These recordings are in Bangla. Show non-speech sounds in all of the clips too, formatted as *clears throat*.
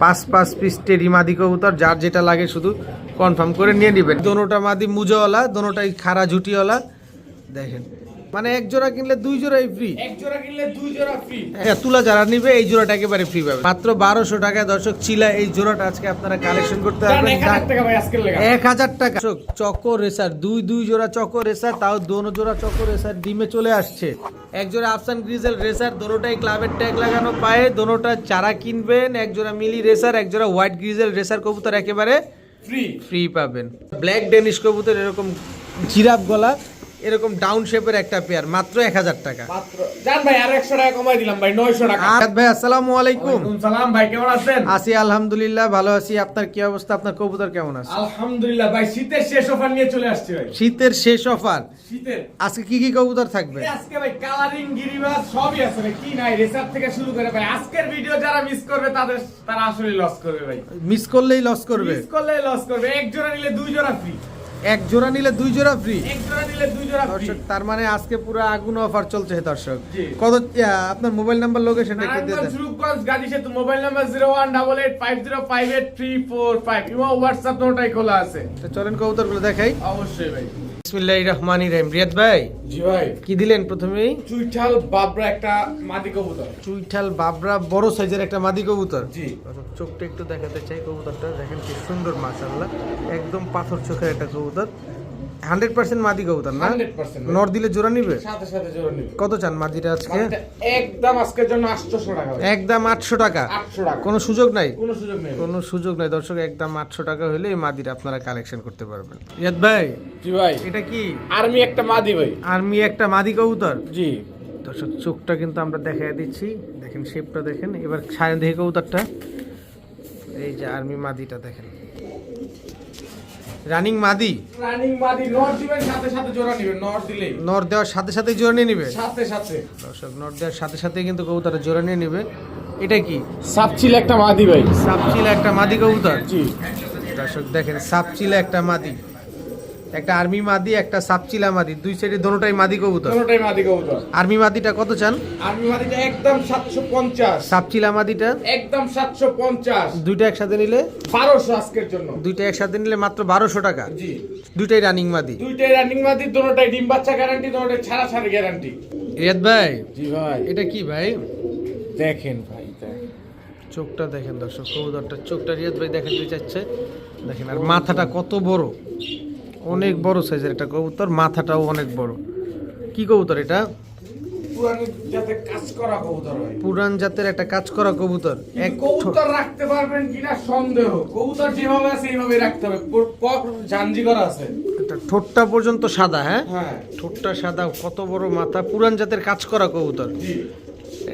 পাঁচ পাঁচ পিস টেরি মাদি কবুতর, যার যেটা লাগে শুধু কনফার্ম করে নিয়ে নেবেন। দোনোটা মাদি মুজোওয়ালা, দোনোটাই খাড়া ঝুটিওয়ালা। দেখেন মানে এক জোড়া কিনলে দুই জোড়াই ফ্রি এক জোড়া কিনলে দুই জোড়া ফ্রি হ্যাঁ তুলা যারা নিবে এই জোড়াটা একেবারে ফ্রি পাবে। মাত্র বারোশো টাকায় দর্শক চিলা এই জোড়াটা আজকে আপনারা কালেকশন করতে পারবেন। এক হাজার টাকা চকো রেসার দুই দুই জোড়া চকো রেসার তাও দোনো জোড়া চকো রেসার ডিমে চলে আসছে। এক জোড়া আফসান গ্রিজেল রেসার দোনোটাই ক্লাবের ট্যাগ লাগানো পায়ে দোনোটা চারা কিনবেন এক জোড়া মিলি রেসার এক জোড়া হোয়াইট গ্রিজেল রেসার কবুতর একেবারে ফ্রি ফ্রি পাবেন। ব্ল্যাক ডেনিশ কবুতর এরকম জিরাফ গলা। এরকম ডাউন শেপের একটা পেয়ার মাত্র এক হাজার টাকা। জান ভাই আর একশো টাকা কমাই দিলাম ভাই নয়শো টাকা। ভাই আসসালামু আলাইকুম। সালাম ভাই কেমন আছেন? আছি আলহামদুলিল্লাহ ভালো আছি। আপনার কি অবস্থা? আপনার কবুতর কেমন আছে? আলহামদুলিল্লাহ ভাই শীতের শেষ অফার নিয়ে চলে আসছে ভাই। শীতের শেষ অফার শীতের? আজকে কি কি কবুতর থাকবে? আজকে ভাই কালারিং গিরিবাজ সবই আছে ভাই কি নাই রেসার থেকে শুরু করে ভাই আজকের ভিডিও যারা মিস করবে তাদের তারা আসলে লস করবে ভাই। মিস করলেই লস করবে? মিস করলে লস করবে এক জোড়া নিলে দুই জোড়া ফ্রি এক জোড়া নিলে দুই জোড়া ফ্রি এক জোড়া নিলে দুই জোড়া ফ্রি দর্শক তার মানে আজকে পুরো আগুন অফার চলছে দর্শক। কত আপনার মোবাইল নাম্বার লোকেশন কি দেন। Rupganj Gazi Setu mobile number zero one double eight five zero five eight three four five imo WhatsApp নোটাই খোলা আছে। তো চলেন কবুতরগুলো দেখাই। অবশ্যই ভাই। বিসমিল্লাহির রহমানির রহিম। রিয়াদ ভাই জি ভাই। কি দিলেন প্রথমেই চুইঠাল বাবরা একটা মাদি কবুতর। চুইঠাল বাবরা বড় সাইজের একটা মাদি কবুতর। জি। চোখটা একটু দেখাতে চাই কবুতরটা। দেখেন কি সুন্দর মাশাআল্লাহ। একদম পাথর চোখের একটা কবুতর। হান্ড্রেড পার্সেন্ট মাদি কবুতর না? 100% নর দিলে জোড়া নিবে? সাথে সাথে জোড়া নিবে। কত চান মাদিটা আজকে? একদম আজকের জন্য 800 টাকা একদম আটশো টাকা। 800 টাকা। কোনো সুযোগ নাই? কোনো সুযোগ নেই। কোনো সুযোগ নাই। দর্শক একদম আটশো টাকা হলে এই মাদিটা আপনারা কালেকশন করতে পারবেন। রিয়াদ ভাই জি ভাই। এটা কি? আর্মি একটা মাদি ভাই। আর্মি একটা মাদি কবুতর? জি। দর্শক চোখটা কিন্তু আমরা দেখাই দিচ্ছি। দেখেন শেপটা দেখেন। এবার ছায়া দেখে কবুতরটা। এই যে আর্মি মাদিটা দেখেন। রানিং মাদি? রানিং মাদি নর দিবেন সাথে সাথে জোড়া নিবেন নর দিলেই। নর দেওয়ার সাথে সাথে জোড়া নিয়ে নিবে? সাথে সাথে। দর্শক নর দেওয়ার সাথে সাথে কিন্তু কবুতর জোড়া নিয়ে নিবে। এটা কি? সাপচিল একটা মাদি ভাই। সাপচিলা একটা মাদি কবুতর? জি। দর্শক দেখেন সাপচিলা একটা মাদি। একটা আর্মি মাদি একটা সাপচিলা মাদি দুই সাইডে দোনোটাই মাদি কবুতর। কোনোটাই মাদি কবুতর। আর্মি মাদিটা কত চান? আর্মি মাদিটা একদম 750 সাপচিলা মাদিটা? একদম 750 দুইটা একসাথে নিলে? 1200 আজকের জন্য। দুইটা একসাথে নিলে মাত্র বারোশো টাকা। জি। দুইটাই রানিং মাদি। দুইটাই রানিং মাদি দুটোটাই ডিম বাচ্চা গ্যারান্টি দুটোটাই ছাড়া ছাড়া গ্যারান্টি রিয়াদ ভাই? জি ভাই। এটা কি ভাই? দেখেন ভাই দেখেন। চোখটা দেখেন দর্শক কবুতরটা চোখটা রিয়াদ ভাই দেখাতে চাচ্ছে দেখেন আর মাথাটা কত বড়। অনেক বড় সাইজের একটা কবুতর মাথাটাও অনেক বড়। কি কবুতর এটা? পুরানো যাতে কাজ করা কবুতর পুরান জাতের একটা কাজ করা কবুতর এক কবুতর রাখতে পারবেন কিনা সন্দেহ। কবুতর যেভাবে আছে এইভাবে রাখতে হবে। পুরো করা আছে। ঠোঁটটা পর্যন্ত সাদা হ্যাঁ? হ্যাঁ। ঠোঁটটা সাদা কত বড় মাথা। পুরান জাতের কাজ করা কবুতর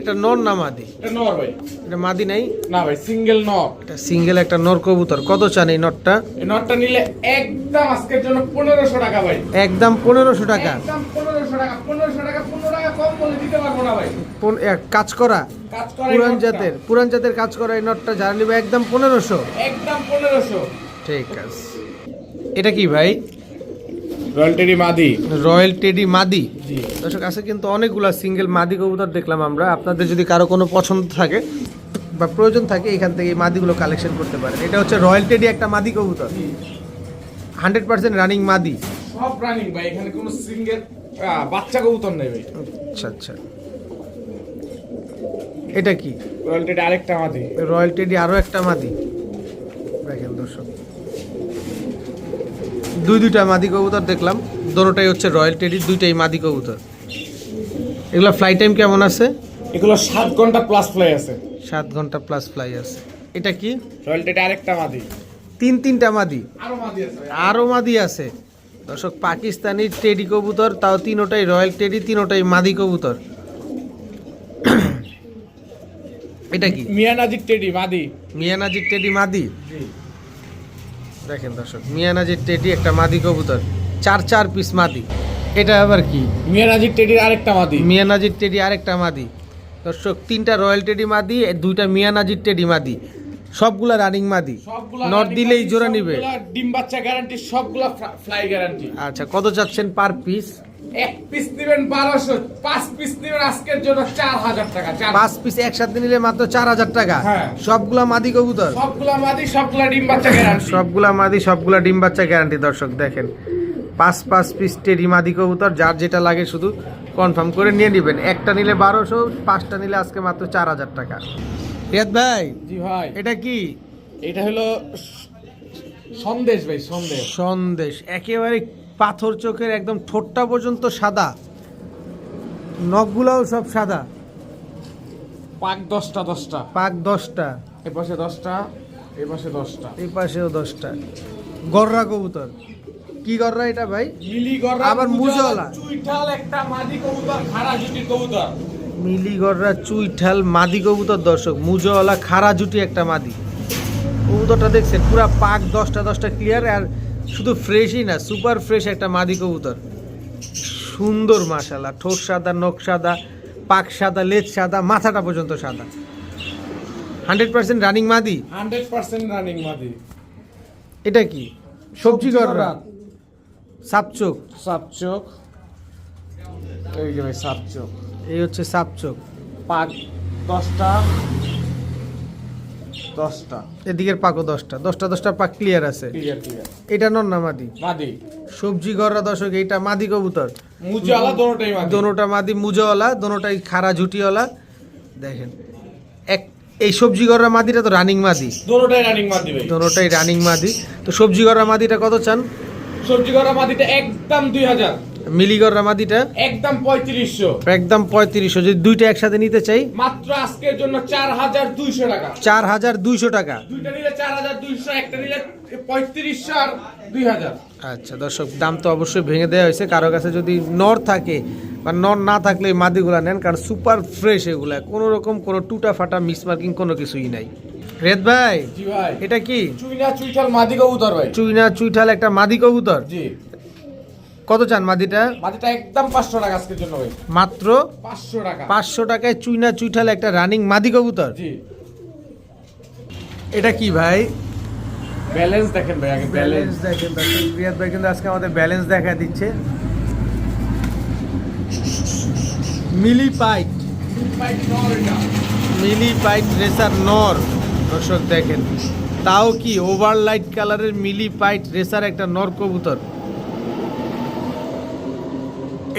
এটা নর না মাদি? এটা নর ভাই। এটা মাদি নাই? না ভাই সিঙ্গেল নর। এটা সিঙ্গেল একটা নর কবুতর। কত চান এই নটটা এই নটটা নিলে একদম আজকের জন্য পনেরোশো টাকা ভাই। একদম পনেরোশো টাকা। একদম পনেরোশো টাকা পনেরোশো টাকা পনেরো টাকা কম বলে দিতে পারব না ভাই। কাজ করা? কাজ করা পুরান জাতের পুরান জাতের কাজ করা এই নটটা যারা নিবে একদম পনেরোশো। একদম পনেরোশো। ঠিক আছে। এটা কি ভাই? মাদি। রয়্যাল টেডি মাদি। দর্শক আছে কিন্তু অনেকগুলা সিঙ্গেল মাদি কবুতর দেখলাম আমরা। আপনাদের যদি কারও কোনো পছন্দ থাকে বা প্রয়োজন থাকে এখান থেকে এই মাদিগুলো কালেকশন করতে পারেন। এটা হচ্ছে রয়্যাল টেডি একটা মাদি কবুতর। হান্ড্রেড পার্সেন্ট রানিং মাদি। সব রানিং ভাই এখানে কোনো সিঙ্গেল বাচ্চা কবুতর নেই ভাই। আচ্ছা আচ্ছা। এটা কি? আরেকটা মাদি। রয়্যাল টেডি আরও একটা মাদি। দেখেন দর্শক। দুই দুইটা মাদি কবুতর দেখলাম। দোনোটাই হচ্ছে রয়্যাল টেডি দুইটাই মাদি কবুতর। এগুলো ফ্লাই টাইম কেমন আছে? এগুলো সাত ঘণ্টা প্লাস ফ্লাই আছে। সাত ঘণ্টা প্লাস ফ্লাই আছে। এটা কি? রয়্যালটি আরেকটা মাদি। তিন তিনটা মাদি? আরও মাদি আছে ভাই। আরও মাদি আছে। দর্শক পাকিস্তানি টেডি কবুতর তাও তিনোটাই রয়্যাল টেডি তিনোটাই মাদি কবুতর। *clears throat* এটা কি? মিয়ানাজির টেডি মাদি। মিয়ানাজির টেডি মাদি? জি। দেখেন দর্শক মিয়ানাজির টেডি একটা মাদি কবুতর চার চার পিস মাদি। এটা আবার কি? মিয়ানাজির টেডির আরেকটা মাদি। মিয়ানাজির টেডি আরেকটা মাদি। দর্শক তিনটা রয়্যাল টেডি মাদি দুইটা মিয়ানাজির টেডি মাদি। সবগুলা রানিং মাদি। নর্থ নট দিলেই জোড়া নিবে। ডিম বাচ্চা গ্যারান্টি সবগুলা ফ্লাই গ্যারান্টি আচ্ছা কত চাচ্ছেন পার পিস এক পিস নেবেন বারোশো পাঁচ পিস নেবেন আজকের জন্য চার হাজার টাকা পাঁচ পিস একসাথে নিলে মাত্র চার হাজার টাকা? হ্যাঁ। সবগুলা মাদি কবুতর? সবগুলা মাদি সবগুলা ডিম বাচ্চা গ্যারান্টি সবগুলা মাদি সবগুলা ডিম বাচ্চা গ্যারান্টি দর্শক দেখেন। পাঁচ পাঁচ পিস টেরি মাদি কবুতর যার যেটা লাগে শুধু কনফার্ম করে নিয়ে নেবেন। একটা নিলে বারোশো পাঁচটা নিলে আজকে মাত্র চার হাজার টাকা। রিয়াদ ভাই জি ভাই। এটা কি? এটা হলো সন্দেশ ভাই সন্দেশ। সন্দেশ একেবারে পাথর চোখের একদম ঠোঁটটা পর্যন্ত সাদা। নখগুলাও সব সাদা। পাক দশটা দশটা। পাক দশটা। এ পাশে দশটা এ পাশে দশটা। এই পাশেও দশটা। গররা কবুতর। কি গররা এটা ভাই? মিলি গররা আবার মুজওয়ালা। চুইঠাল একটা মাদি কবুতর খাড়া জুটির কবুতর। মিলি গররা চুইঠাল মাদি কবুতর দর্শক। মুজওয়ালা খাড়া জুটি একটা মাদি। কবুতরটা দেখছেন পুরা পাক দশটা দশটা ক্লিয়ার আর শুধু ফ্রেশই না সুপার ফ্রেশ একটা মাদি কবুতর। সুন্দর মাশাল্লাহ ঠোঁট সাদা নখ সাদা পাক সাদা লেজ সাদা মাথাটা পর্যন্ত সাদা। হান্ড্রেড পার্সেন্ট রানিং মাদি? হান্ড্রেড পার্সেন্ট রানিং মাদি। এটা কি? সবজি গররা সাপচোক? সাপ চোখ এই যে ভাই সাপ এই হচ্ছে সাপচোক। পাক দশটা। দশটা। এদিকের পাকও দশটা। দশটা দশটা পাক ক্লিয়ার আছে। ক্লিয়ার ক্লিয়ার এটা নর না মাদি। মাদি। সবজি গররা দর্শক এইটা মাদি কবুতর। মুজালা দোনোটাই মাদি। দোনোটা মাদি মুজাওয়ালা দোনোটাই খাড়া ঝুটিওয়ালা। দেখেন এক এই সবজি গররা মাদিটা তো রানিং মাদি। দোনোটাই রানিং মাদি ভাই। দোনোটাই রানিং মাদি। তো সবজি গররা মাদিটা কত চান? সবজি করা মাদিটা একদম দুই হাজার। মিলি গররা মাদিটা একদম পঁয়ত্রিশশো। একদম পঁয়ত্রিশশো। যদি দুইটা একসাথে নিতে চাই? মাত্র আজকের জন্য চার হাজার দুইশো টাকা। চার হাজার দুইশো টাকা। দুইটা নিলে চার হাজার দুইশো একটা নিলে পঁয়ত্রিশশো আর দুই হাজার। আচ্ছা দর্শক দাম তো অবশ্যই ভেঙে দেওয়া হয়েছে। কারও কাছে যদি নর থাকে বা নর না থাকলে এই মাদিগুলা নেন কারণ সুপার ফ্রেশ এগুলা। কোনো রকম কোনো টুটা ফাটা মিস মার্কিং কোনো কিছুই নাই। রেদ ভাই ভাই। এটা কি? চুইনা চুইঠাল মাদি কবুতর ভাই। চুইনা চুইঠাল একটা মাদি কবুতর? জি। কত চান মাদিটা? মাদিটা একদম পাঁচশো টাকা আজকের জন্য ভাই। মাত্র পাঁচশো টাকা। পাঁচশো টাকায় চুইনা চুইঠাল একটা রানিং মাদি কবুতর? জি। এটা কি ভাই? ব্যালেন্স দেখেন ভাই আগে ব্যালেন্স। দেখেন রিয়াদ ভাই কিন্তু আজকে আমাদের ব্যালেন্স দেখা দিচ্ছে। মিলি পাইট মিলি পাইট রেসার নর। দর্শক দেখেন তাও কি ওভার লাইট কালারের মিলি পাইট রেসার একটা নর কবুতর?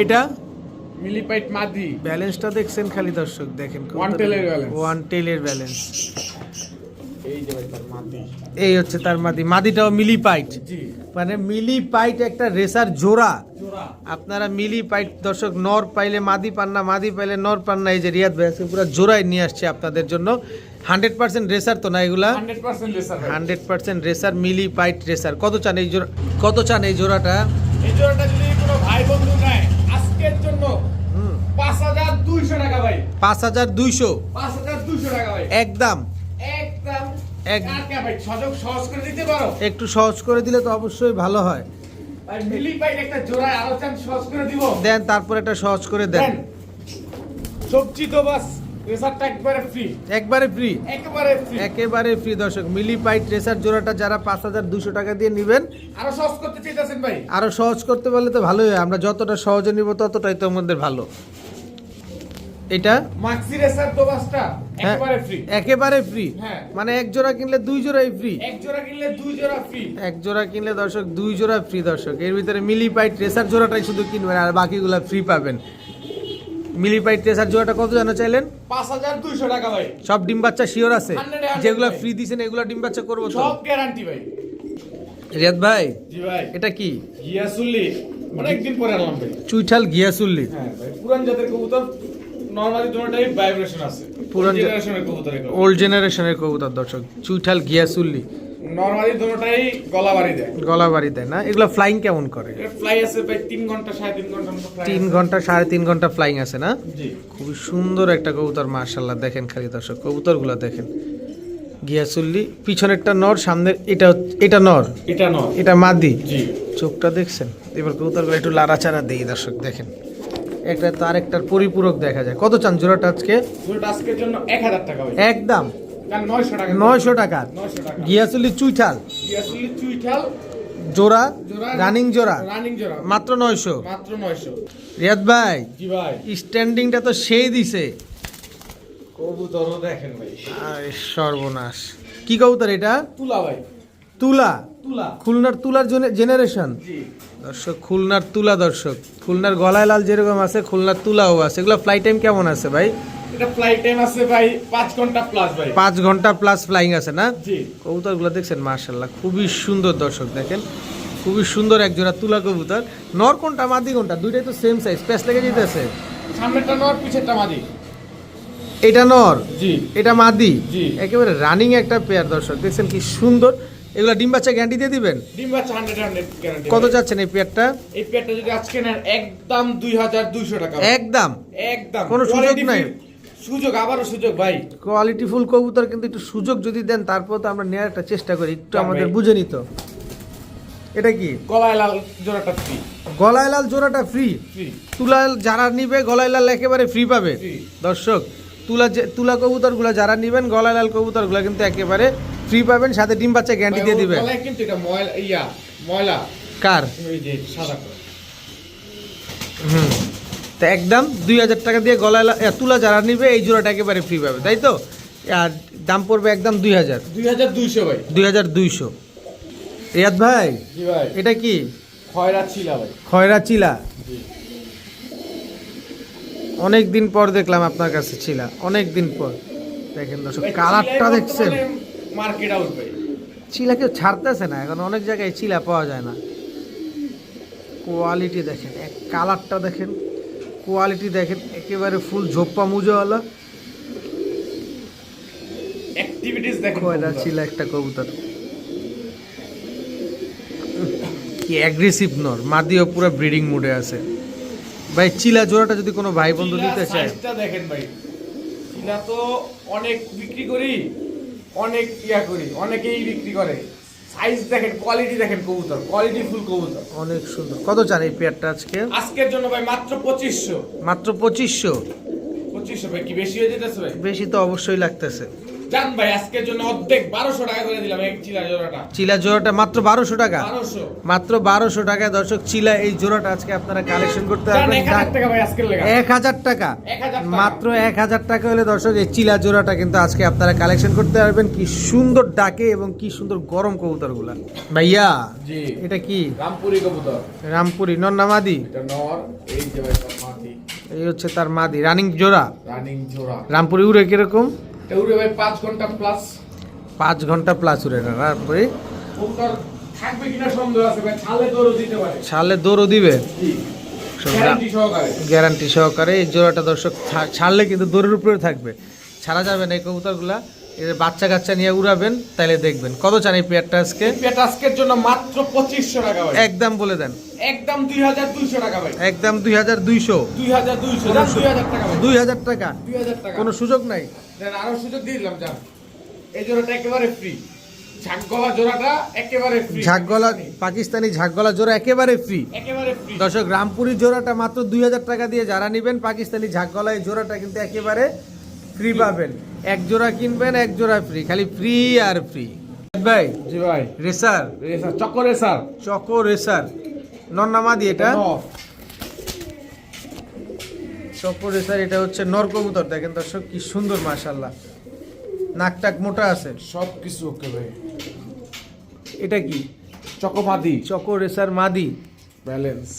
এটা? মিলিপাইট মাদি। ব্যালেন্সটা দেখছেন খালি দর্শক দেখেন tail এর balance. ওয়ান টেলের ব্যালেন্স এই হচ্ছে তার মাদি। মাদিটাও মিলি পাইট জি। মানে মিলি পাইট একটা রেসার জোড়া। আপনারা মিলি পাইট দর্শক নর পাইলে মাদি পান না মাদি পাইলে নর পান না এই যে রিয়াদ ভাই পুরো জোড়ায় নিয়ে আসছে আপনাদের জন্য। হান্ড্রেড পার্সেন্ট রেসার তো না এগুলা? হান্ড্রেড পার্সেন্ট রেসার ভাই। হান্ড্রেড পার্সেন্ট রেসার মিলি রেসার। কত চান এই জোড়া কত চান এই জোড়াটা? এই জোড়াটা যদি কোনো ভাই বন্ধু নেয় আজকের জন্য পাঁচ হাজার দুইশো টাকা ভাই। পাঁচ হাজার দুইশো? পাঁচ হাজার দুইশো টাকা ভাই। একদম। একদম। একটু সহজ করে দিলে তো অবশ্যই ভালো হয়। দেন তারপর একটা সহজ করে দেন। দেন। সবজি তো বাস। রেসারটা একবারে ফ্রি একবারে ফ্রি একেবারে ফ্রি একেবারে ফ্রি দর্শক। মিলি পাইট রেসার জোড়াটা যারা পাঁচ হাজার দুশো টাকা দিয়ে নেবেন আরও সহজ করতে চাইতেছেন ভাই? আরও সহজ করতে পারলে তো ভালোই হয়। আমরা যতটা সহজে নিব ততটাই তো আমাদের ভালো। এটা? মাক্সি রেসার তো বাসটা হ্যাঁ, একেবারে ফ্রি একেবারে ফ্রি হ্যাঁ। মানে এক জোড়া কিনলে দুই জোড়াই ফ্রি এক জোড়া কিনলে দুই জোড়া ফ্রি এক জোড়া কিনলে দর্শক দুই জোড়া ফ্রি দর্শক। এর ভিতরে মিলি পাইট রেসার জোড়াটাই শুধু কিনবেন আর বাকিগুলা ফ্রি পাবেন। মিলি পাইট রেসার জোড়াটা কত জানো চাইলেন? টাকা ভাই। সব ডিম বাচ্চা শিওর আছে? 100 100 যেগুলো ফ্রি দিছেন এগুলো ডিম বাচ্চা করব তো। সব গ্যারান্টি ভাই। রিয়াদ ভাই জি ভাই। এটা কি? গিয়াসুল্লি। অনেকদিন পরে আনলাম ভাই। চুইঠাল গিয়াসুল্লি। হ্যাঁ ভাই পুরান জাতের কবুতর নরমালি দুটোটাই ভাইব্রেশন আছে। পুরান পুরান জেনারেশনের কবুতর ওল্ড জেনারেশনের কবুতর দর্শক চুইঠাল গিয়াসুল্লি। নরমালি দুটোটাই গলা বাড়ি দেয়। গলা বাড়ি দেয় না? এগুলো ফ্লাইং কেমন করে? ফ্লাই আছে ভাই তিন ঘণ্টা সাড়ে তিন ঘণ্টার মতো ফ্লাই তিন ঘণ্টা সাড়ে তিন ঘণ্টা ফ্লাইং আছে না? জি। খুবই সুন্দর একটা কবুতর মার্শাল্লাহ দেখেন খালি দর্শক কবুতরগুলো দেখেন। গিয়াসুল্লি পিছনেরটা নর সামনের এটা এটা নর? এটা নয় এটা মাদি? জি। চোখটা দেখছেন? এবার কবুতরগুলো একটু লাড়াচাড়া দেই দর্শক দেখেন। একটা তো আরেকটার পরিপূরক দেখা যায়। কত চান জোড়াটা আজকে? দুটো আজকের জন্য এক হাজার টাকা একদম। নয়শো টাকা। টাকা। চুইঠাল। চুইঠাল। জোড়া রানিং জোড়া। মাত্র নয়শো। রিয়াদ ভাই জি ভাই। স্ট্যান্ডিংটা তো সেই দিছে। সর্বনাশ। কি কবুতর এটা? তুলা ভাই। তুলা? তুলা। খুলনার তুলার জেনারেশন দর্শক খুলনার তুলা দর্শক। খুলনার গলায় লাল যেরকম আছে খুলনার তুলাও আছে। এগুলো ফ্লাই টাইম কেমন আছে ভাই? এটা ফ্লাইট টাইম আছে ভাই পাঁচ ঘণ্টা প্লাস ভাই। পাঁচ ঘণ্টা প্লাস ফ্লাইং আছে না? জি। কবুতরগুলো দেখছেন মার্শাল্লাহ খুবই সুন্দর দর্শক দেখেন। খুবই সুন্দর এক জোড়া তুলা কবুতর। নর কোনটা মাদি কোনটা? দুইটাই তো সেম সাইজ প্যাস লেগে যেতেছে সামনেরটা নর পিছেরটা মাদি। এটা নর? জি। এটা মাদি? জি। একেবারে রানিং একটা পেয়ার দর্শক দেখছেন কি সুন্দর। এগুলো ডিম বাচ্চা গ্যারান্টি দিয়ে দিবেন? ডিম বাচ্চা হান্ড্রেড হান্ড্রেড গ্যারান্টি কত চাচ্ছেন এই পেয়ারটা এই পেটটা যদি আজকে নেন একদম দুই হাজার দুইশো টাকা একদম। একদম। কোনো সুযোগ নাই। সুযোগ আবারও সুযোগ ভাই। কোয়ালিটি ফুল কবুতর কিন্তু একটু সুযোগ যদি দেন তারপর তো আমরা নেওয়ার একটা চেষ্টা করি একটু আমাদের বুঝে নিত। এটা কি? গলায় লাল জোড়াটা ফ্রি গলায় লাল জোড়াটা ফ্রি তুলা যারা নিবে গলায় লাল একেবারে ফ্রি পাবে। দর্শক তুলা যে- তুলা কবুতরগুলো যারা নিবেন গলায় লাল কবুতরগুলো কিন্তু একেবারে ফ্রি পাবেন সাথে ডিম বাচ্চা গ্যারান্টি দিয়ে দিবেন গলায় কিন্তু এটা ময়লা ইয়া ময়লা। কার? ওই যে সাদা করে। হুম। তো একদম দুই হাজার টাকা দিয়ে গলায় তুলা যারা নিবে এই জোড়াটা একেবারে ফ্রি পাবে তাই তো? আর দাম পড়বে একদম দুই হাজার। দুই হাজার দুইশো ভাই। দুই হাজার দুইশো। রিয়াদ ভাই এটা কি? খয়রা ভাই। খয়রা চিলা। অনেক দিন পর দেখলাম আপনার কাছে চিলা অনেক দিন পর। দেখেন দর্শক কালারটা দেখছেন? মার্কেট আউট ভাই। চিলা কেউ ছাড়তেছে না এখন অনেক জায়গায় চিলা পাওয়া যায় না। কোয়ালিটি দেখেন এক কালারটা দেখেন। কোয়ালিটি দেখেন একেবারে ফুল ঝোপ্পা মুজোওয়ালা অ্যাক্টিভিটিস দেখেন কয়লা কবুতর। ছিল একটা কবুতর। কি অ্যাগ্রেসিভ নর মাদিও পুরো ব্রিডিং মুডে আছে। ভাই চিলা জোড়াটা যদি কোনো ভাই বন্ধু দিতে চায়। দেখেন ভাই। চিলা তো অনেক বিক্রি করি অনেক ইয়া করি অনেকেই বিক্রি করে। সাইজ দেখেন কোয়ালিটি দেখেন কবুতর কোয়ালিটি ফুল কবুতর। অনেক সুন্দর। কত চান এই পেয়ারটা আজকে? আজকের জন্য ভাই মাত্র পঁচিশশো। মাত্র পঁচিশশো? পঁচিশশো ভাই কি বেশি হয়ে যেতেছে ভাই? বেশি তো অবশ্যই লাগতেছে। জান ভাই আজকের জন্য অর্ধেক বারোশো টাকা করে দিলাম এক চিলা জোড়াটা। চিলা জোড়াটা মাত্র বারোশো টাকা? বারোশো। মাত্র বারোশো টাকায় দর্শক চিলা এই জোড়াটা আজকে আপনারা কালেকশন করতে পারবেন। এক হাজার টাকা ভাই আজকের লেগা এক হাজার টাকা। এক হাজার টাকা। মাত্র এক হাজার টাকা হলে দর্শক এই চিলা জোড়াটা কিন্তু আজকে আপনারা কালেকশন করতে পারবেন। কি সুন্দর ডাকে এবং কি সুন্দর গরম কবুতরগুলা। ভাইয়া জি। এটা কি? রামপুরি কবুতর। রামপুরি নন্নামাদি এটা নর এই যে ভাই তার মাটি এই হচ্ছে তার মাদি রানিং জোড়া। রানিং জোড়া। রামপুরি উড়ে কীরকম? উড়ে ভাই পাঁচ ঘণ্টা প্লাস পাঁচ ঘণ্টা প্লাস উড়ে না তারপরে থাকবে কিনা সন্দেহ আছে ভাই ছালে দৌড়ও দিতে পারে। ছাড়লে দৌড়ও দিবে? গ্যারান্টি সহকারে। গ্যারান্টি সহকারে এই জোড়াটা দর্শক ছাড়লে কিন্তু দৌড়ের উপরে থাকবে। ছাড়া যাবে না এই কবুতরগুলা। এর বাচ্চা কাচ্চা নিয়ে উড়াবেন তাহলে দেখবেন। কত চান এই পেয়ারটা আজকে? পেট আজকের জন্য মাত্র পঁচিশশো টাকা ভাই। একদম বলে দেন। একদম দুই হাজার দুইশো টাকা ভাই। একদম দুই হাজার দুইশো। দুই হাজার দুইশো দুই হাজার টাকা ভাই। দুই হাজার টাকা? কোনো সুযোগ নাই? আরও সুযোগ দিয়ে দিলাম যান। এই জোড়াটা একেবারে ফ্রি ঝাঁকগলা জোড়াটা একেবারে ফ্রি ঝাকগলা পাকিস্তানি ঝাকগলা জোড়া একেবারে ফ্রি একেবারে ফ্রি দর্শক রামপুরি জোড়াটা মাত্র দুই হাজার টাকা দিয়ে যারা নেবেন পাকিস্তানি ঝাকগলা এই জোড়াটা কিন্তু একেবারে ফ্রি পাবেন। এক জোড়া কিনবেন এক জোড়া ফ্রি খালি ফ্রি আর ফ্রি ভাই জি ভাই। রেসার। রেসার চক্কর রেসার। Choco racer. নন্নামাদি এটা। চকো রেসার এটা হচ্ছে নর কবুতর। দেখেন দর্শক কি সুন্দর মাশাল্লাহ নাক টাক মোটা আছে। সব কিছু ওকে ভাই। এটা কি? চকোমাদি চকো রেসার মাদি। ব্যালেন্স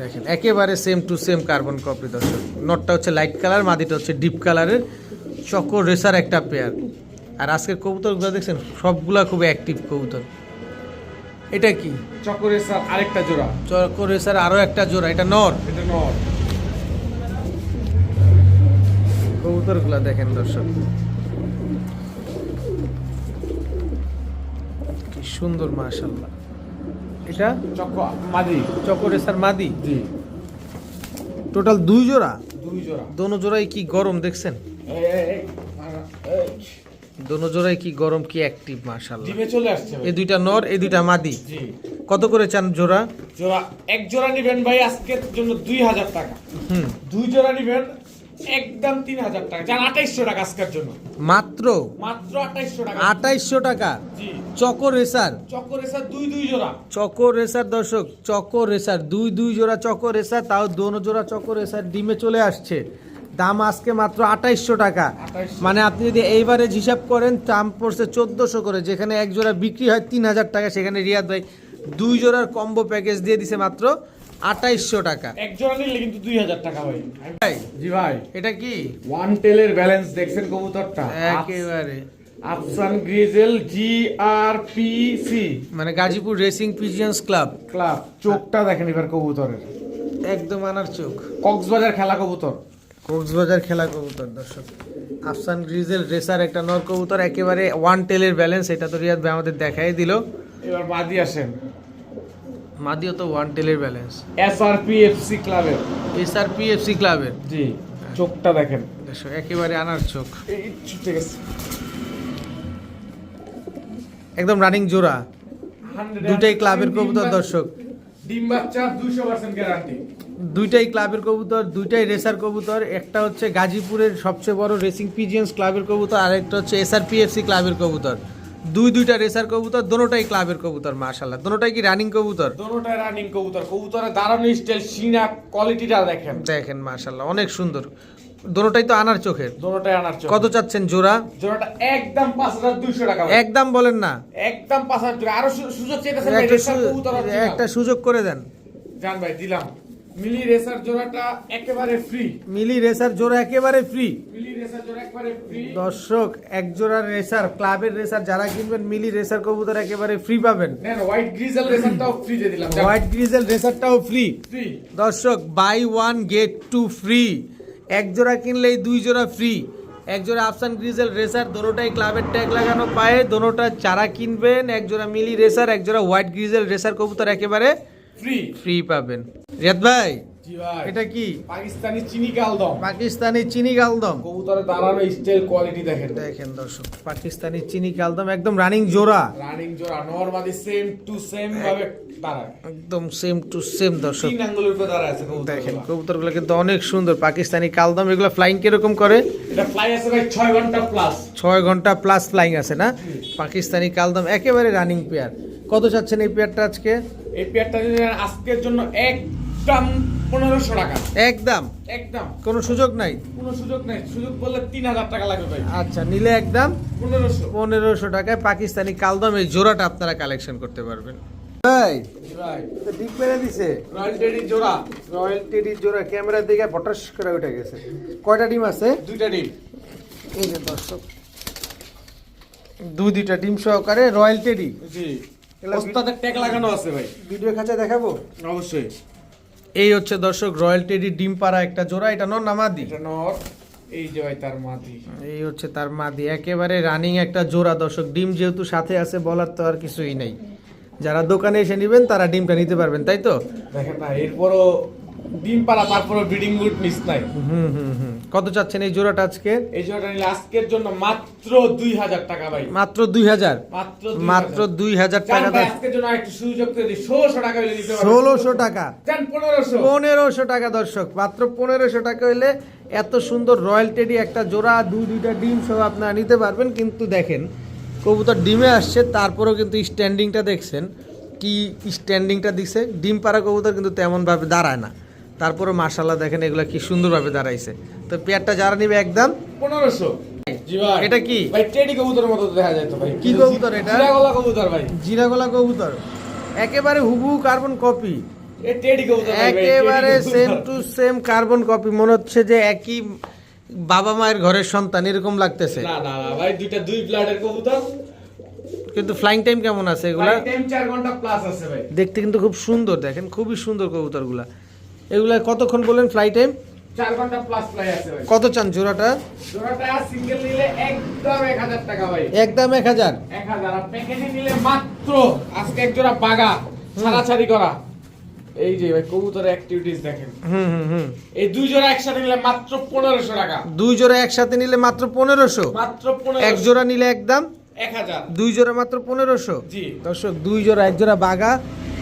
দেখেন একেবারে same to same carbon copy দর্শক। নটটা হচ্ছে লাইট কালার মাদিটা হচ্ছে ডিপ কালারের চকো রেসার একটা পেয়ার আর আজকের কবুতরগুলো দেখছেন সবগুলা খুব অ্যাক্টিভ কবুতর। এটা কি? চক্কর রেসার আরেকটা জোড়া। চকো রেসার আরও একটা জোড়া এটা নর। এটা নর। কবুতরগুলো দেখেন দর্শক। কি সুন্দর মাশাল্লাহ এটা? চক্কো মাদি। চকো রেসার মাদি? জি। টোটাল দুই জোড়া? দুই জোড়া। দোনো জোড়াই কি গরম দেখছেন? দোনো জোড়াই কি গরম কি অ্যাক্টিভ মাশাল্লাহ ডিমে চলে আসছে এই দুইটা নর এই দুইটা মাদি। জি। কত করে চান জোড়া? জোড়া এক জোড়া নিবেন ভাই আজকের জন্য দুই হাজার টাকা। হুম। দুই জোড়া নিবেন একদম তিন হাজার টাকা। যান আঠাইশশো টাকা আজকের জন্য। মাত্র? মাত্র আঠাইশশো টাকা। আঠাইশশো টাকা? Choco racer? চক্করে স্যার দুই দুই জোড়া। চকো রেসার দর্শক চকো রেসার দুই দুই জোড়া চকো রেসার তাও দোনো জোড়া চকো রেসার ডিমে চলে আসছে। দাম আজকে মাত্র আঠাইশশো টাকা। মানে আপনি যদি এইবারে হিসাব করেন দাম পড়ছে চোদ্দোশো করে যেখানে এক জোড়া বিক্রি হয় তিন হাজার টাকা সেখানে রিয়াদ ভাই দুই জোড়ার কম্বো প্যাকেজ দিয়ে দিছে মাত্র আঠাইশশো টাকা। এক জোড়া নিলে কিন্তু দুই হাজার টাকা ভাই। ভাই জি ভাই। এটা কি? ওয়ান টেলের ব্যালেন্স দেখছেন কবুতরটা? একেবারে। Afsan grizzle G R P C মানে Gazipur racing pigeons club club চোখটা দেখেন এবার কবুতরের। একদম আনার চোখ। কক্সবাজার খেলা কবুতর। কক্সবাজার খেলা কবুতর দর্শক। আফসান গ্রিজেল রেসার একটা নর কবুতর একেবারে ওয়ান টেলের ব্যালেন্স এটা তো রিয়াদ ভাই আমাদের দেখাই দিল। এবার বাদি আসেন। মাদিও তো one টেলের balance S R P F C ক্লাবের S R P F C ক্লাবের জি চোখটা দেখেন। একেবারে আনার চোখ। এই ছুটে গেছে একদম রানিং জোড়া। দুটাই ক্লাবের কবুতর দর্শক। ডিম বাচ্চা দুশো পার্সেন্ট গ্যারান্টি দুইটাই ক্লাবের কবুতর দুইটাই রেসার কবুতর। একটা হচ্ছে গাজীপুরের সবচেয়ে বড় রেসিং পিজিয়ন্স ক্লাবের কবুতর আর একটা হচ্ছে এসআর পিএফসি ক্লাবের কবুতর। দুই দুইটা রেসার কবুতর দোনোটাই ক্লাবের কবুতর মাশাল্লাহ দোনোটাই কি রানিং কবুতর? দোনোটাই রানিং কবুতর। কবুতরের দাঁড়ানো স্টাইল সিনা কোয়ালিটিটা দেখেন। দেখেন মাশাল্লাহ অনেক সুন্দর। দোনোটাই তো আনার চোখের। দোনোটাই আনার চোখ কত চাচ্ছেন জোড়া? জোড়াটা একদম পাঁচ হাজার দুইশো টাকা ভাই। একদম বলেন না। একদম পাঁচ হাজার টাকা আরও সু- সুযোগ original। একটা সুযোগ করে দেন। জান ভাই দিলাম। মিলি রেসার জোড়াটা একেবারে ফ্রি মিলি রেসার জোড়া একেবারে ফ্রি মিলি রেসার জোড়া একেবারে ফ্রি দর্শক এক জোড়া রেসার ক্লাবের রেসার যারা কিনবেন মিলি রেসার কবুতর একেবারে ফ্রি পাবেন। হোয়াইট গ্রিজেল রেসারটাও ফ্রি দিয়ে দিলাম। হোয়াইট গ্রিজেল রেসারটাও ফ্রি ফ্রি দর্শক buy one get two free এক জোড়া কিনলেই দুই জোড়া ফ্রি এক জোড়া আফসান গ্রিজেল রেসার দোনোটাই ক্লাবের ট্যাগ লাগানো পায়ে দোনোটা চারা কিনবেন এক জোড়া মিলি রেসার এক জোড়া হোয়াইট গ্রিজেল রেসার কবুতর একেবারে ফ্রি ফ্রি পাবেন। রিয়াদ ভাই এটা কি? পাকিস্তানি চিনি পাকিস্তানি চিনি কালদম কবুতরের দাঁড়ানো স্টাইল কোয়ালিটি দেখেন। দেখেন দর্শক পাকিস্তানি চিনি কালদম একদম রানিং জোড়া। রানিং জোড়া নরমালি সেম টু সেম ভাবে দাঁড়ায়। একদম সেম টু সেম দর্শক। তিন আঙ্গুলের উপরে দাঁড়ায় আছে দেখেন কবুতরগুলো কিন্তু অনেক সুন্দর। পাকিস্তানি কালদম এগুলো ফ্লাইং কীরকম করে? এটা ফ্লাই আছে ভাই ছয় ঘণ্টা প্লাস ছয় ঘণ্টা প্লাস ফ্লাইং আছে না? পাকিস্তানি কালদম একেবারে রানিং পেয়ার কত চাচ্ছেন এই পেয়ারটা আজকে? এই পেয়ারটা আজকের জন্য একদম পনেরোশো টাকা। একদম? একদম। কোনো সুযোগ নাই? কোনো সুযোগ নেই। সুযোগ বললে তিন হাজার টাকা লাগবে ভাই। আচ্ছা নিলে একদম পনেরোশো। পনেরোশো টাকায় পাকিস্তানি কালদম এই জোড়াটা আপনারা কালেকশন করতে পারবেন। ভাই ভাই। ডিপ মেরে দিছে। রয়্যাল টেডি জোড়া। রয়্যাল টেডির জোড়া ক্যামেরার দিকে করে উঠে গেছে। কয়টা ডিম আছে? দুইটা ডিম। এই যে দর্শক দুই দুইটা ডিম সহকারে রয়্যাল টেডি জি। ওস্তাদের ট্যাগ লাগানো আছে ভাই। ভিডিও খাঁচা দেখাবো? অবশ্যই। এই হচ্ছে দর্শক রয়্যাল টেডি ডিম পাড়া একটা জোড়া এটা নর নামাদি এটা নর। এই যে ভাই তার মাদি। এই হচ্ছে তার মাদি একেবারে রানিং একটা জোড়া দর্শক। ডিম যেহেতু সাথে আছে বলার তো আর কিছুই নেই। যারা দোকানে এসে নেবেন তারা ডিমটা নিতে পারবেন তাই তো? দেখেন না এরপরও ডিম পাড়া তারপরও ব্রিডিং গুড মিস নাই। হুম হুম হুম। কত চাচ্ছেন এই জোড়াটা আজকে? এই জোড়াটা নিলে আজকের জন্য মাত্র দুই হাজার টাকা ভাই। মাত্র দুই হাজার? মাত্র দুই হাজার। টাকা আজকের জন্য একটু সুযোগ করে দিই। ষোলোশো টাকা দিতে ষোলোশো টাকা। পনেরোশো। পনেরোশো টাকা দর্শক মাত্র পনেরোশো টাকা হইলে এত সুন্দর রয়্যাল টেডি একটা জোড়া দুই দুইটা ডিম সহ আপনারা নিতে পারবেন। কিন্তু দেখেন কবুতর ডিমে আসছে তারপরেও কিন্তু স্ট্যান্ডিংটা দেখছেন। কি স্ট্যান্ডিংটা দিছে? ডিম পাড়া কবুতর কিন্তু তেমনভাবে দাঁড়ায় না। তারপরে মার্শাল্লাহ দেখেন এগুলো কি সুন্দরভাবে দাঁড়াইছে। তো পেয়ারটা যারা নিবে একদম পনেরোশো। এটা কি? ভাই টেডি কবুতরের মতো দেখা যায় তো ভাই। কি কবুতর এটা? জিরাগলা কবুতর ভাই। জিরাগোলা কবুতর। একেবারে হুবু কার্বন কপি একেবারে same to same carbon copy মনে হচ্ছে যে একই বাবা মায়ের ঘরের সন্তান এরকম লাগতেছে। না না ভাই দুইটা দুই ব্লাডের কবুতর। কিন্তু ফ্লাইং টাইম কেমন আছে এগুলা? টাইম চার ঘণ্টা প্লাস আছে ভাই। দেখতে কিন্তু খুব সুন্দর দেখেন খুবই সুন্দর কবুতরগুলা। এগুলা কতক্ষণ বলেন ফ্লাই টাইম কত চান জোড়াটা? একদম এক হাজার মাত্র আজকে এক জোড়া বাগা ছাড়াছাড়ি করা। এই যে ভাই কবুতরের অ্যাক্টিভিটিস দেখেন। হুম হুম হুম। এই দুই জোড়া একসাথে নিলে মাত্র পনেরোশো টাকা। দুই জোড়া একসাথে নিলে মাত্র এক জোড়া নিলে একদম? দুই জোড়া মাত্র পনেরোশো? জি। দর্শক দুই জোড়া এক জোড়া বাগা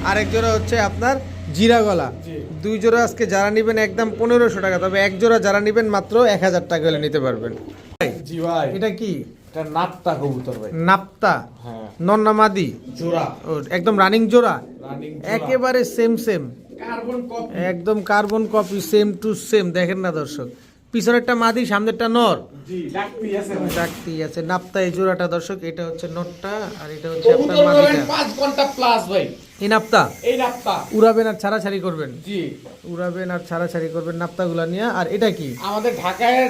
আর এক জোড়া হচ্ছে আপনার জিরা গলা। দুই জোড়া আজকে যারা নেবেন একদম পনেরোশো টাকা তবে এক জোড়া যারা নেবেন মাত্র এক হাজার টাকা হলে নিতে পারবেন। ভাই, জি ভাই। এটা কি? এটা নাত্তা কবুতর ভাই। নাপ্তা? হ্যাঁ। নন্নামাদি? জোড়া। একদম রানিং জোড়া? একেবারে সেম সেম একদম carbon copy same to same দেখেন না দর্শক পিছনেরটা মাদি সামনেরটা নর। আছে ডাকতি আছে। নাপ্তা এই জোড়াটা দর্শক এটা হচ্ছে নটটা আর এটা হচ্ছে আপনার মাদিটা। পাঁচ ঘণ্টা প্লাস ভাই। এই নাপ্তা? এই নাপ্তা। উড়াবেন আর ছাড়াছাড়ি করবেন? জি। উড়াবেন আর ছাড়াছাড়ি করবেন নাপ্তাগুলা নিয়ে আর এটা কি? আমাদের ঢাকায়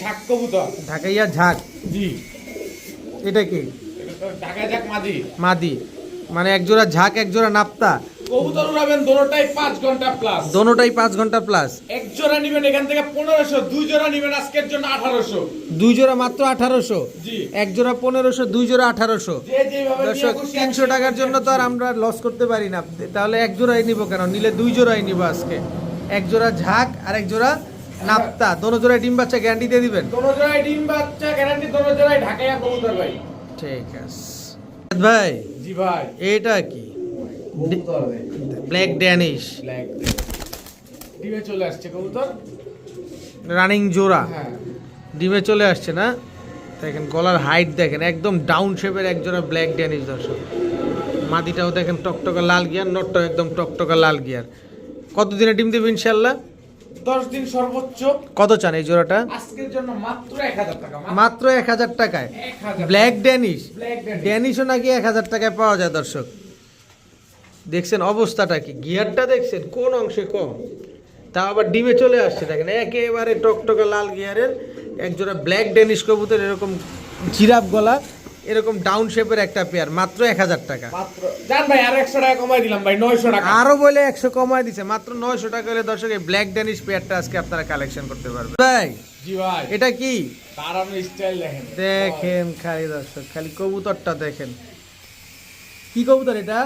ঝাক কবুতর। ঢাকাইয়া ঝাক? জি। এটা কি? ঢাকায় ঝাক মাদি। মানে একজোড়া ঝাঁক ঝাক এক জোড়া নাপ্তা। কবুতর উড়াবেন দোনোটাই পাঁচ ঘণ্টা প্লাস দোনোটাই পাঁচ ঘণ্টা প্লাস এক জোড়া নিবেন এখান থেকে দুই জোড়া নিবেন আজকের জন্য আঠারোশো। দুই জোড়া মাত্র জি। এক জোড়া দুই জোড়া যে যেভাবে দর্শক টাকার জন্য তো আর আমরা লস করতে পারি না। তাহলে এক জোড়াই নিব কেন? নিলে দুই জোড়াই নিব আজকে। এক জোড়া ঝাক আর এক জোড়া নাপ্তা। দোনো জোড়ায় ডিম বাচ্চা গ্যারান্টি দিয়ে দিবেন? দোনো জোড়ায় ডিম বাচ্চা গ্যারান্টি দোনো জোড়ায় ঢাকায় কবুতর ভাই। ঠিক আছে। ভাই। জি ভাই। এটা কি? ব্ল্যাক ড্যানিশ ডিমে চলে আসছে কবুতর। রানিং জোড়া। হ্যাঁ। ডিমে চলে আসছে না? দেখেন গলার হাইট দেখেন একদম ডাউন শেপের এক জোড়া ব্ল্যাক ড্যানিশ দর্শক। মাদিটাও দেখেন টকটকা লাল গিয়ার নটটাও একদম টকটকা লাল গিয়ার। কতদিনে ডিম দেবে ইনশাল্লাহ দশ দিন সর্বোচ্চ। কত চান এই জোড়াটা? আজকের জন্য মাত্র এক হাজার টাকা মাত্র এক হাজার টাকায়। ব্ল্যাক ড্যানিশ ড্যানিশও নাকি এক হাজার টাকায় পাওয়া যায় দর্শক। দেখছেন অবস্থাটা কি? গিয়ারটা দেখছেন? কোন অংশে কম? তা আবার ডিমে চলে আসছে দেখেন একেবারে টকটকে লাল গিয়ারের একজোড়া ব্ল্যাক ড্যানিশ কবুতর এরকম জিরাফ গলা এরকম ডাউন শেপের একটা পেয়ার মাত্র এক হাজার টাকা। জান ভাই আর একশো টাকা কমাই দিলাম ভাই নয়শো টাকা। আরও বলে একশো কমায় দিছে মাত্র নয়শো টাকা হলে দর্শক এই ব্ল্যাক ড্যানিশ পেয়ারটা আজকে আপনারা কালেকশন করতে পারবেন। ভাই জি ভাই। এটা কি? তার স্টাইল দেখেন। দেখেন খালি দর্শক খালি কবুতরটা দেখেন। কি কবুতর এটা?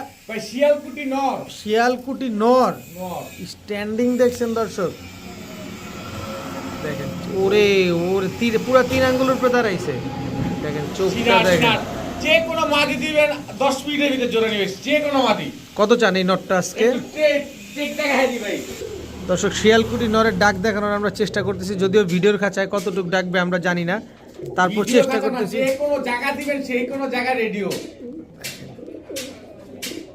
শিয়ালকুটি নর। শিয়ালকুটি নর। স্ট্যান্ডিং দেখছেন দর্শক? দেখেন ওরে ওরে তীর পুরো তিন আঙ্গুলের উপরে দাঁড়াইছে। দেখেন চোখটা দেখেন। যে কোনো মাদি দিবেন দশ মিনিটের ভিতরে জোরে নিবে যে কোনো মাদি কত চান এই নটটা আজকে? দর্শক শিয়ালকুটি নরের ডাক দেখানোর আমরা চেষ্টা করতেছি যদিও ভিডিওর খাঁচায় কতটুকু ডাকবে আমরা জানি না। তারপর চেষ্টা করতেছি। যে কোনো জায়গা দিবেন সেই কোনো জায়গা রেডিও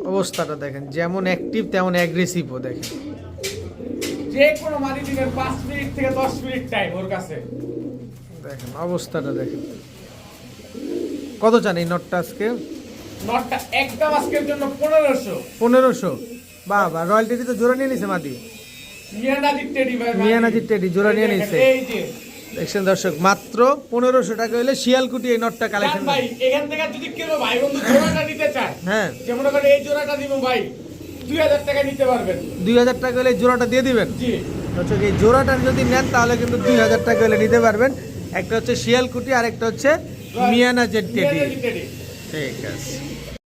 অবস্থাটা দেখেন যেমন অ্যাক্টিভ তেমন অ্যাগ্রেসিভও দেখেন। যে কোনো মাদি দিবেন পাঁচ মিনিট থেকে দশ মিনিট টাইম ওর কাছে। দেখেন অবস্থাটা দেখেন। কত চান এই নটটা আজকে? নটটা একদম আজকের জন্য পনেরোশো। পনেরোশো? বাবা রয়্যালটি তো জোড়া নিয়ে নিছে মাদি। মিয়ানাজির টেডি ভাই মিয়ানাজির টেডি জোড়া নিয়ে নিছে। এই যে। দেখছেন দর্শক মাত্র পনেরোশো টাকা হলে শিয়ালকুটি এই নটটা কালেকশন ভাই এখান থেকে যদি কেউ ভাই বন্ধু জোড়াটা নিতে চায় হ্যাঁ। যে মনে করেন এই জোড়াটা দিব ভাই দুই হাজার টাকা নিতে পারবেন। দুই হাজার টাকা হলে এই জোড়াটা দিয়ে দিবেন? জি। দর্শক এই জোড়াটা যদি নেন তাহলে কিন্তু দুই হাজার টাকা হলে নিতে পারবেন। একটা হচ্ছে শিয়ালকুটি আর একটা হচ্ছে মিয়ানা জেড ঠিক আছে।